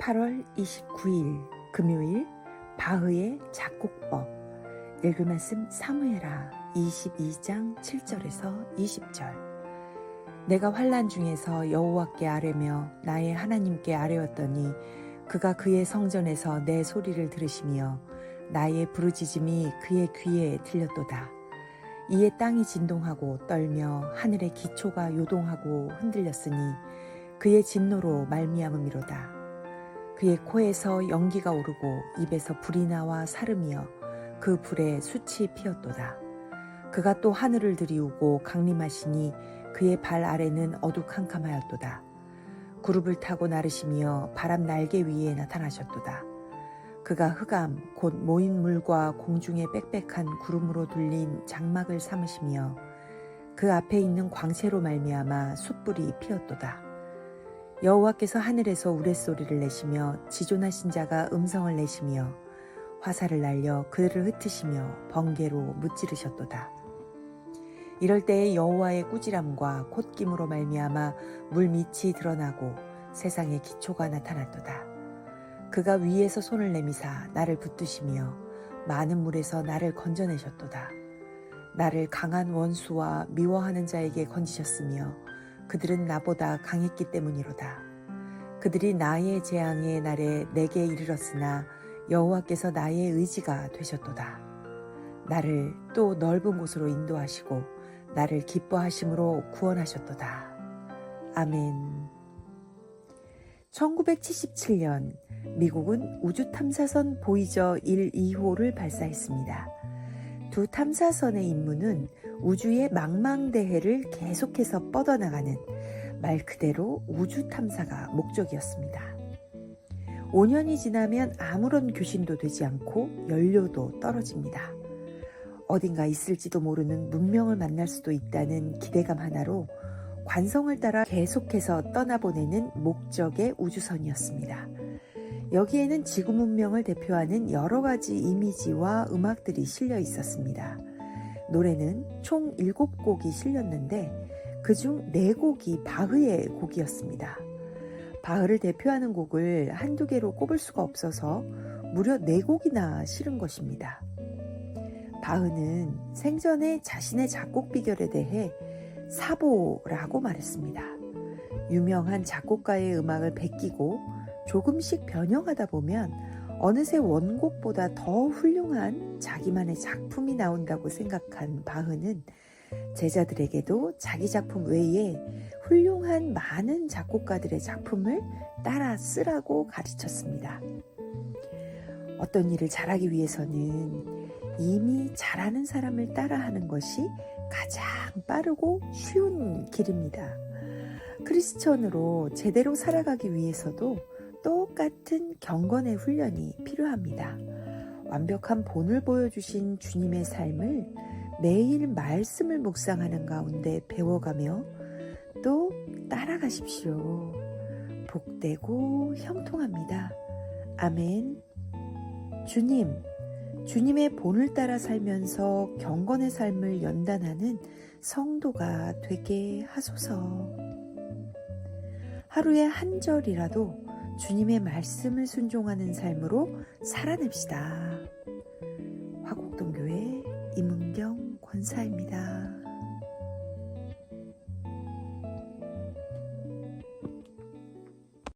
8월 29일 금요일 바흐의 작곡법. 읽을 말씀 사무에라 22장 7절에서 20절. 내가 환란 중에서 여호와께 아뢰며 나의 하나님께 아뢰었더니 그가 그의 성전에서 내 소리를 들으시며 나의 부르짖음이 그의 귀에 들렸도다. 이에 땅이 진동하고 떨며 하늘의 기초가 요동하고 흔들렸으니 그의 진노로 말미암음이로다 그의 코에서 연기가 오르고 입에서 불이 나와 사름이여 그 불에 숯이 피었도다. 그가 또 하늘을 들이우고 강림하시니 그의 발 아래는 어두캄캄하였도다. 구룹을 타고 나르시며 바람 날개 위에 나타나셨도다. 그가 흑암 곧 모인 물과 공중의 빽빽한 구름으로 둘린 장막을 삼으시며 그 앞에 있는 광채로 말미암아 숯불이 피었도다. 여호와께서 하늘에서 우레소리를 내시며 지존하신 자가 음성을 내시며 화살을 날려 그들을 흩으시며 번개로 무찌르셨도다. 이럴 때에 여호와의 꾸지람과 콧김으로 말미암아 물 밑이 드러나고 세상의 기초가 나타났도다. 그가 위에서 손을 내미사 나를 붙드시며 많은 물에서 나를 건져내셨도다. 나를 강한 원수와 미워하는 자에게 건지셨으며 그들은 나보다 강했기 때문이로다. 그들이 나의 재앙의 날에 내게 이르렀으나 여호와께서 나의 의지가 되셨도다. 나를 또 넓은 곳으로 인도하시고 나를 기뻐하심으로 구원하셨도다. 아멘. 1977년 미국은 우주 탐사선 보이저 1, 2호를 발사했습니다. 두 탐사선의 임무는 우주의 망망대해를 계속해서 뻗어나가는 말 그대로 우주 탐사가 목적이었습니다. 5년이 지나면 아무런 교신도 되지 않고 연료도 떨어집니다. 어딘가 있을지도 모르는 문명을 만날 수도 있다는 기대감 하나로 관성을 따라 계속해서 떠나보내는 목적의 우주선이었습니다. 여기에는 지구 문명을 대표하는 여러 가지 이미지와 음악들이 실려 있었습니다. 노래는 총 7곡이 실렸는데 그중 4곡이 바흐의 곡이었습니다. 바흐를 대표하는 곡을 한두 개로 꼽을 수가 없어서 무려 4곡이나 실은 것입니다. 바흐는 생전에 자신의 작곡 비결에 대해 사보라고 말했습니다. 유명한 작곡가의 음악을 베끼고 조금씩 변형하다 보면 어느새 원곡보다 더 훌륭한 자기만의 작품이 나온다고 생각한 바흐는 제자들에게도 자기 작품 외에 훌륭한 많은 작곡가들의 작품을 따라 쓰라고 가르쳤습니다. 어떤 일을 잘하기 위해서는 이미 잘하는 사람을 따라하는 것이 가장 빠르고 쉬운 길입니다. 크리스천으로 제대로 살아가기 위해서도 똑같은 경건의 훈련이 필요합니다. 완벽한 본을 보여주신 주님의 삶을 매일 말씀을 묵상하는 가운데 배워가며 또 따라가십시오. 복되고 형통합니다. 아멘. 주님, 주님의 본을 따라 살면서 경건의 삶을 연단하는 성도가 되게 하소서. 하루에 한 절이라도 주님의 말씀을 순종하는 삶으로 살아냅시다. 화곡동교회 임은경 권사입니다.